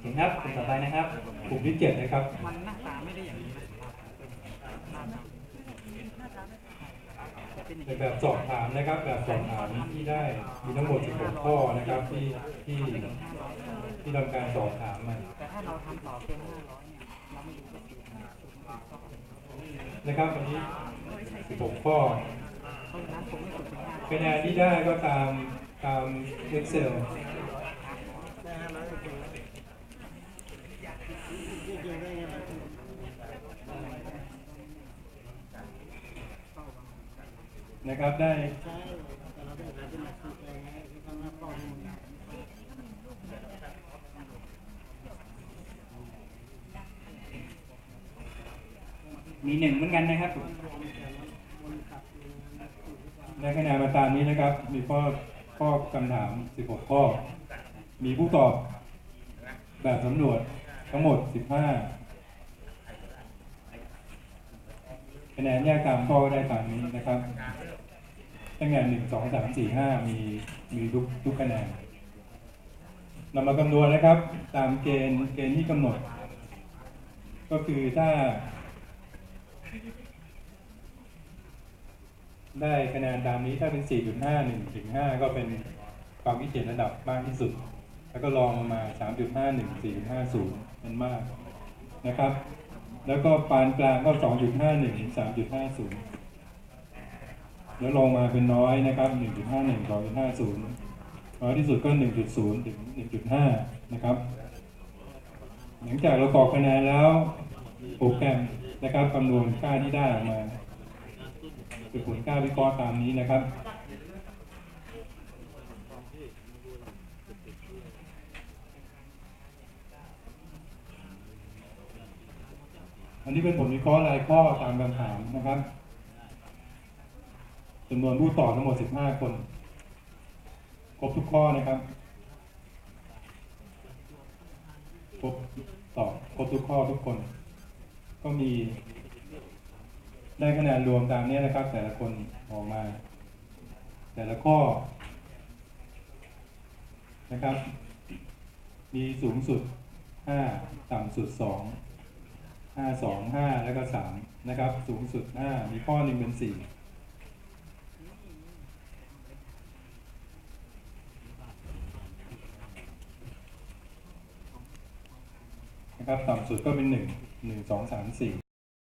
เห็นครับต่อไปนะครับกลุ่มที่เจ็ดนะครับมันหน้าตาไม่ได้อย่างนี้นะจะเป็นแบบสอบถามนะครับ แบบสอบถามที่ได้มีทั้งหมด16ข้อนะครับที่ที่ที่ทำการสอบถามมาแต่ถ้าเราทำต่อเกินห้าร้อยเนี่ยเราไม่รู้นะครับวันนี้16ข้อคะแนนที่ได้ก็ตามตาม Excel นะครับได้มีหนึ่งเหมือนกันนะครับได้คะแนนมาตามนี้นะครับ มีข้อข้อคำถาม 16 ข้อ มีผู้ตอบ แบบสำรวจทั้งหมด 15คะแนนแยกตามข้อได้ตามนี้นะครับ ตั้งแต่หนึ่งสองสามสี่ห้ามีมีทุกทุกคะแนนเรามาคำนวณนะครับ ตามเกณฑ์เกณฑ์ที่กำหนด ก็คือถ้า ได้คะแนนตามนี้ถ้าเป็น 4.5 1ถึง5ก็เป็นความคิดเห็นระดับมากที่สุด แล้วก็ลองลงมา 3.51 4.50เป็นมากนะครับ แล้วก็ปานกลางก็ 2.51ถึง3.50 แล้วลงมาเป็นน้อยนะครับ1.51 2.50น้อยที่สุดก็ 1.0 ถึง 1.5 นะครับ หลังจากเรากรอกคะแนนแล้วโปรแกรมนะครับคำนวณค่าที่ได้ออกมาเป็นผลค่าวิเคราะห์ตามนี้นะครับอันนี้เป็นผลวิเคราะห์รายข้อตามคำถามนะครับ จำนวนผู้ตอบทั้งหมด 15 คน ครบทุกข้อนะครับ ครบตอบครบทุกข้อทุกคน ก็มี ได้คะแนนรวมตามนี้นะครับ แต่ละคนออกมา แต่ละข้อ นะครับ มีสูงสุด 5 ต่ำสุด2ห้าสองห้าแล้วก็สามนะครับ สูงสุดห้ามีข้อหนึ่งเป็นสี่ นะครับ ต่ำสุดก็เป็นหนึ่งหนึ่งสองสามสี่